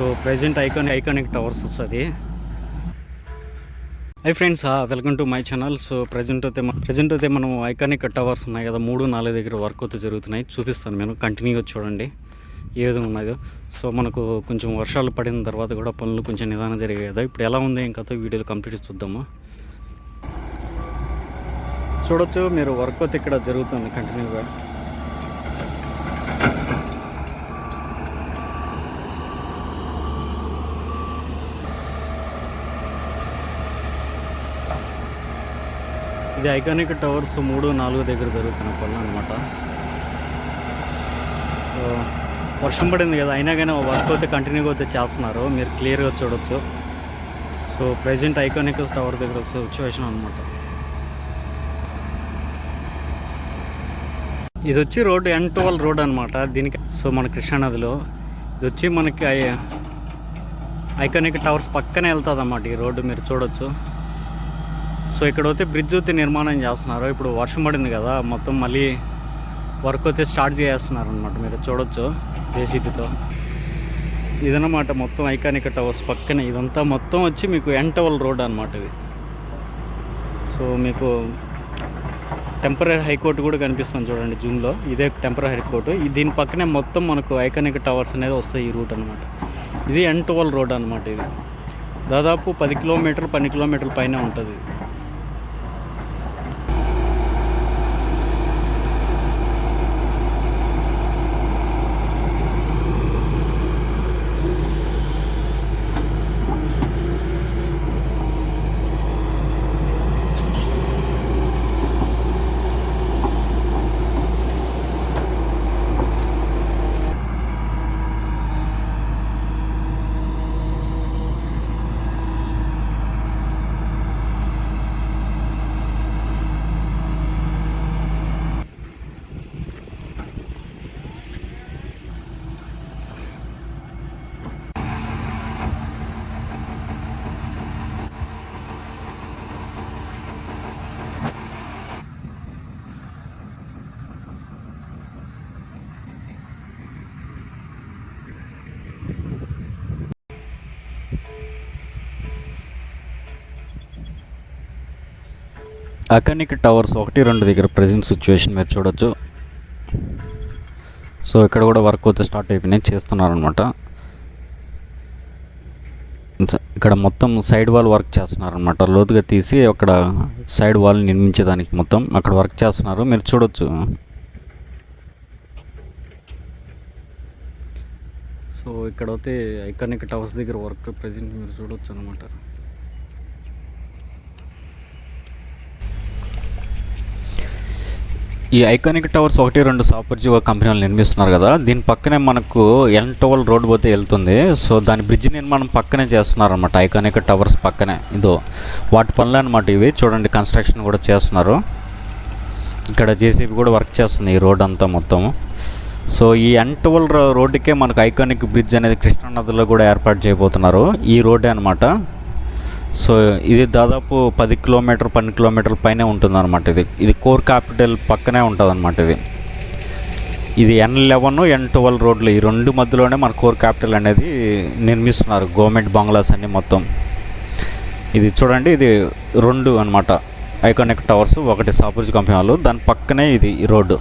So present iconic iconic towers వస్తుంది. Hi friends welcome to my channel so present అయితే present అయితే మనం iconic towers ఉన్నాయి కదా మూడు నాలుగు దగ్గర వర్క్ అయితే జరుగుతున్నాయి. చూపిస్తాను నేను కంటిన్యూగా చూడండి. ఏ విధంగా ఉన్నాయో. సో మనకు కొంచెం వర్షాలు పడిన తర్వాత కూడా పనులు కొంచెం నిదానం జరిగాయి కదా. ఇప్పుడు ఎలా ఉంది ఇంకా వీడియోలు కంప్లీట్ చూద్దాము? చూడొచ్చు మీరు వర్క్ అయితే ఇక్కడ జరుగుతుంది కంటిన్యూగా ఇది ఐకానిక్ టవర్స్ మూడు నాలుగు దగ్గర జరుగుతున్న పనులు అనమాట వర్షం పడింది కదా అయినా కానీ వర్క్ అయితే కంటిన్యూగా అయితే చేస్తున్నారు. మీరు క్లియర్గా చూడొచ్చు. సో ప్రజెంట్ ఐకానిక్ టవర్ దగ్గర సిచ్యువేషన్ అనమాట ఇది వచ్చి రోడ్ ఎన్ ట్వెల్వ్ రోడ్ అనమాట దీనికి సో మన కృష్ణానదిలో. ఇది వచ్చి మనకి ఐకానిక్ టవర్స్ పక్కనే వెళ్తుంది అన్నమాట ఈ రోడ్డు మీరు చూడొచ్చు. సో ఇక్కడ అయితే బ్రిడ్జ్ అయితే నిర్మాణం చేస్తున్నారు. ఇప్పుడు వర్షం పడింది కదా మొత్తం మళ్ళీ వర్క్ అయితే స్టార్ట్ చేస్తున్నారు అనమాట మీరు చూడొచ్చు జేసీబీతో. ఇదన్నమాట మొత్తం ఐకానిక్ టవర్స్ పక్కనే. ఇదంతా మొత్తం వచ్చి మీకు ఎంటవల్ రోడ్ అనమాట ఇది. సో మీకు టెంపరీ హైకోర్టు కూడా కనిపిస్తుంది చూడండి జూమ్లో. ఇదే టెంపరీ హైకోర్టు దీని పక్కనే మొత్తం మనకు ఐకానిక్ టవర్స్ అనేది వస్తాయి ఈ రూట్ అనమాట ఇది ఎన్ రోడ్ అనమాట ఇది. దాదాపు పది కిలోమీటర్లు పది కిలోమీటర్ల పైన ఉంటుంది. అకానిక్ టవర్స్ ఒకటి రెండు దగ్గర ప్రజెంట్ సిచ్యువేషన్ మీరు చూడొచ్చు. సో ఇక్కడ కూడా వర్క్ అయితే స్టార్ట్ అయిపోయినాయి చేస్తున్నారనమాట ఇక్కడ మొత్తం సైడ్ వాల్ వర్క్ చేస్తున్నారనమాట లోతుగా తీసి అక్కడ సైడ్ వాల్ నిర్మించేదానికి మొత్తం అక్కడ వర్క్ చేస్తున్నారు. మీరు చూడొచ్చు. సో ఇక్కడ అయితే ఐకానిక్ టవర్స్ దగ్గర వర్క్ ప్రజెంట్ మీరు చూడొచ్చు అనమాట ఈ ఐకానిక్ టవర్స్ ఒకటి రెండు సాపర్జీవో కంపెనీలు నిర్మిస్తున్నారు కదా. దీని పక్కనే మనకు ఎన్ టవల్ రోడ్ పోతే వెళ్తుంది. సో దాని బ్రిడ్జ్ నిర్మాణం పక్కనే చేస్తున్నారు అనమాట ఐకానిక్ టవర్స్ పక్కనే. ఇదో వాటి పనులు అనమాట ఇవి. చూడండి కన్స్ట్రక్షన్ కూడా చేస్తున్నారు. ఇక్కడ జేసీబీ కూడా వర్క్ చేస్తుంది ఈ రోడ్ అంతా మొత్తం సో ఈ ఎన్ రోడ్డుకే మనకు ఐకానిక్ బ్రిడ్జ్ అనేది కృష్ణానదిలో కూడా ఏర్పాటు చేయబోతున్నారు. ఈ రోడ్డే అనమాట సో ఇది దాదాపు పది కిలోమీటర్ పన్నెండు కిలోమీటర్ల పైనే ఉంటుంది అనమాట ఇది. ఇది కోర్ క్యాపిటల్ పక్కనే ఉంటుంది అనమాట ఇది. ఇది ఎన్ లెవెన్ ఎన్ ట్వెల్వ్ రోడ్లు ఈ రెండు మధ్యలోనే మన కోర్ క్యాపిటల్ అనేది నిర్మిస్తున్నారు గవర్నమెంట్ బంగ్లాస్ అన్ని మొత్తం. ఇది చూడండి ఇది రెండు అనమాట ఐకానిక్ టవర్స్ ఒకటి సాపూర్జ్ కంపెనీ వాళ్ళు దాని పక్కనే ఇది ఈ రోడ్డు.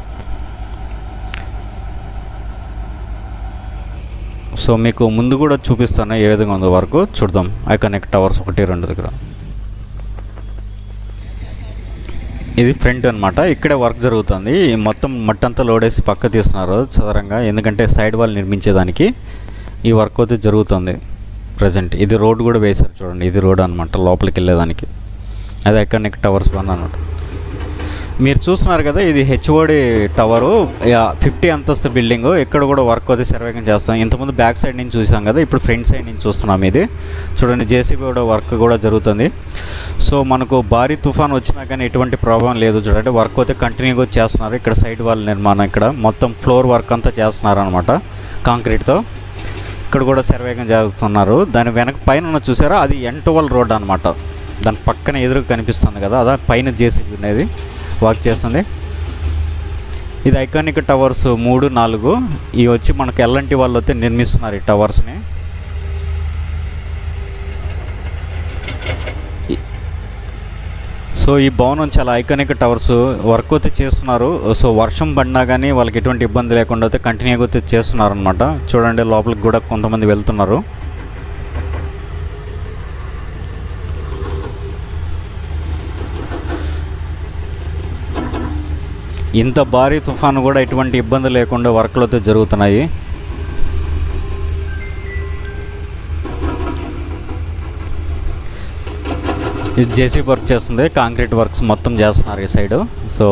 సో మీకు ముందు కూడా చూపిస్తాను ఏ విధంగా ఉందో వరకు చూద్దాం. ఐకానిక్ టవర్స్ ఒకటి రెండు దగ్గర. ఇది ఫ్రంట్ అనమాట ఇక్కడే వర్క్ జరుగుతుంది. మొత్తం మట్టంతా లోడేసి పక్క తీస్తున్నారు చదరంగా ఎందుకంటే సైడ్ వాల్ నిర్మించేదానికి ఈ వర్క్ అయితే జరుగుతుంది ప్రజెంట్. ఇది రోడ్ కూడా వేశారు చూడండి. ఇది రోడ్ అనమాట లోపలికి వెళ్ళేదానికి. అది ఐకానిక్ టవర్స్ వన్ అనమాట మీరు చూస్తున్నారు కదా ఇది హెచ్ఓడి టవరు. ఫిఫ్టీ అంతస్తు బిల్డింగ్. ఇక్కడ కూడా వర్క్ అయితే సర్వేగం చేస్తాం. ఇంతకుముందు బ్యాక్ సైడ్ నుంచి చూసాం కదా ఇప్పుడు ఫ్రంట్ సైడ్ నుంచి చూస్తున్నాం ఇది. చూడండి జేసీబీ కూడా వర్క్ కూడా జరుగుతుంది. సో మనకు భారీ తుఫాన్ వచ్చినా కానీ ఎటువంటి ప్రాబ్లం లేదు. చూడండి వర్క్ అయితే కంటిన్యూగా చేస్తున్నారు. ఇక్కడ సైడ్ వాల్ నిర్మాణం ఇక్కడ. మొత్తం ఫ్లోర్ వర్క్ అంతా చేస్తున్నారు అనమాట కాంక్రీట్తో. ఇక్కడ కూడా సర్వేగం చేస్తున్నారు. దాని వెనక పైన ఉన్న చూసారా అది ఎన్ ట్వెల్వ్ రోడ్ అనమాట దాని పక్కన ఎదురు కనిపిస్తుంది కదా అదా పైన జేసీబీ అనేది వర్క్ చేస్తుంది. ఇది ఐకానిక్ టవర్స్ మూడు నాలుగు. ఇవి వచ్చి మనకు ఎల్లంటి వాళ్ళు అయితే నిర్మిస్తున్నారు ఈ టవర్స్ని. సో ఈ భవనం చాలా ఐకానిక్ టవర్స్ వర్క్ అయితే చేస్తున్నారు. సో వర్షం పడినా కానీ వాళ్ళకి ఎటువంటి ఇబ్బంది లేకుండా అయితే కంటిన్యూగా అయితే చేస్తున్నారనమాట చూడండి లోపలికి కూడా కొంతమంది వెళ్తున్నారు. ఇంత భారీ తుఫాను కూడా ఎటువంటి ఇబ్బంది లేకుండా వర్క్లతో అయితే జరుగుతున్నాయి. ఇది జేసీ వర్క్ చేస్తుంది కాంక్రీట్ వర్క్స్ మొత్తం చేస్తున్నారు ఈ సైడు. సో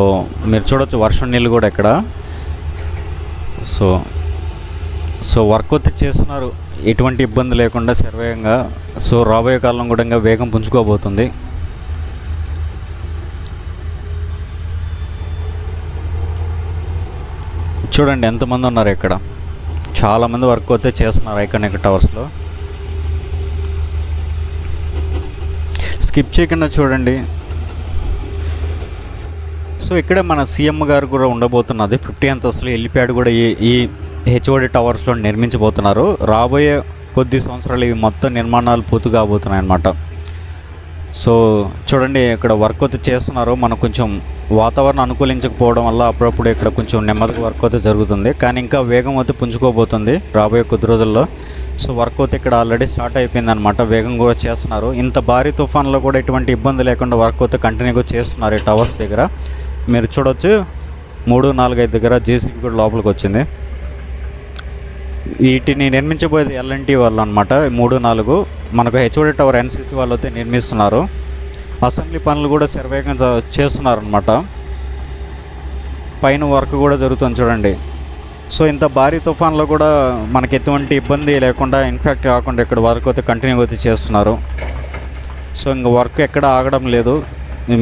మీరు చూడొచ్చు వర్షం నీళ్ళు కూడా ఇక్కడ. సో సో వర్క్ అయితే చేస్తున్నారు. ఎటువంటి ఇబ్బంది లేకుండా సర్వేగంగా సో రాబోయే కాలం కూడా ఇంకా వేగం పుంజుకోబోతుంది. చూడండి ఎంతమంది ఉన్నారు ఇక్కడ? చాలామంది వర్క్ అయితే చేస్తున్నారు ఐకానిక్ టవర్స్లో. స్కిప్ చేయకుండా చూడండి. సో ఇక్కడే మన సీఎం గారు కూడా ఉండబోతున్నది. ఫిఫ్టీ అంతస్తులు వెళ్ళిప్యాడ్ కూడా ఈ ఈ హెచ్ఓడి టవర్స్లో నిర్మించబోతున్నారు. రాబోయే కొద్ది సంవత్సరాలు ఇవి మొత్తం నిర్మాణాలు పూర్తి కాబోతున్నాయి అన్నమాట సో చూడండి ఇక్కడ వర్క్ అయితే చేస్తున్నారు. మనకు కొంచెం వాతావరణం అనుకూలించకపోవడం వల్ల అప్పుడప్పుడు ఇక్కడ కొంచెం నెమ్మదిగా వర్క్ అయితే జరుగుతుంది. కానీ ఇంకా వేగం అయితే పుంజుకోబోతుంది రాబోయే కొద్ది రోజుల్లో. సో వర్క్ అయితే ఇక్కడ ఆల్రెడీ స్టార్ట్ అయిపోయింది అనమాట వేగం కూడా చేస్తున్నారు. ఇంత భారీ తుఫాన్లో కూడా ఎటువంటి ఇబ్బంది లేకుండా వర్క్ అయితే కంటిన్యూగా చేస్తున్నారు ఈ టవర్స్ దగ్గర. మీరు చూడొచ్చు. మూడు నాలుగు ఐదు దగ్గర జేసీబీ కూడా లోపలికి వచ్చింది. వీటిని నిర్మించబోయేది ఎల్ఎన్టీ వాళ్ళు అనమాట మూడు నాలుగు మనకు హెచ్ఓడి టవర్ ఎన్సీసీ వాళ్ళు అయితే నిర్మిస్తున్నారు. అసెంబ్లీ పనులు కూడా శరవేగంగా చేస్తున్నారనమాట పైన వర్క్ కూడా జరుగుతుంది చూడండి. సో ఇంత భారీ తుఫాన్లో కూడా మనకి ఎటువంటి ఇబ్బంది లేకుండా ఇన్ఫెక్ట్ కాకుండా ఇక్కడ వర్క్ అయితే కంటిన్యూ అయితే చేస్తున్నారు. సో ఇంకా వర్క్ ఎక్కడ ఆగడం లేదు.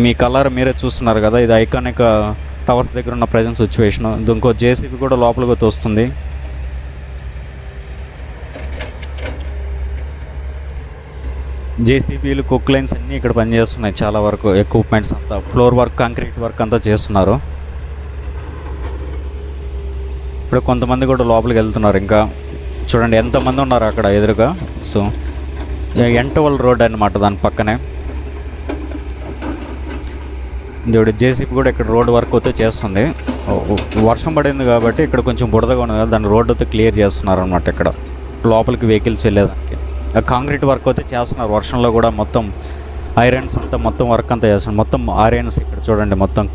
మీ కలర్ మీరే చూస్తున్నారు కదా ఇది ఐకానిక్ టవర్స్ దగ్గర ఉన్న ప్రజెంట్ సిచ్యువేషన్. ఇంకో జేసీబీ కూడా లోపలికి వస్తుంది. జేసీబీలు కుక్ లైన్స్ అన్నీ ఇక్కడ పనిచేస్తున్నాయి. చాలా వరకు ఎక్విప్మెంట్స్ అంతా. ఫ్లోర్ వర్క్ కాంక్రీట్ వర్క్ అంతా చేస్తున్నారు. ఇప్పుడు కొంతమంది కూడా లోపలికి వెళ్తున్నారు. ఇంకా చూడండి ఎంతమంది ఉన్నారు అక్కడ ఎదురుగా? సో ఎంటవల్ రోడ్ అన్నమాట దాని పక్కనే. దేవుడు జేసీబీ కూడా ఇక్కడ రోడ్ వర్క్ అయితే చేస్తుంది. వర్షం పడింది కాబట్టి ఇక్కడ కొంచెం బురదగా ఉంది కదా దాన్ని రోడ్ అయితే క్లియర్ చేస్తున్నారు అనమాట ఇక్కడ. లోపలికి వెహికల్స్ వెళ్ళేదానికి కాంక్రీట్ వర్క్ అయితే చేస్తున్నారు. వర్షంలో కూడా మొత్తం ఐరన్స్ అంతా మొత్తం వర్క్ అంతా చేస్తున్నారు. మొత్తం ఐరన్స్ ఇక్కడ చూడండి మొత్తం.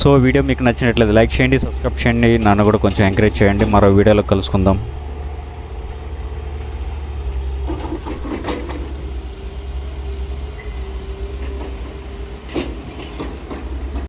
సో వీడియో మీకు నచ్చినట్లయితే లైక్ చేయండి సబ్స్క్రైబ్ చేయండి. నన్ను కూడా కొంచెం ఎంకరేజ్ చేయండి. మరో వీడియోలో కలుసుకుందాం.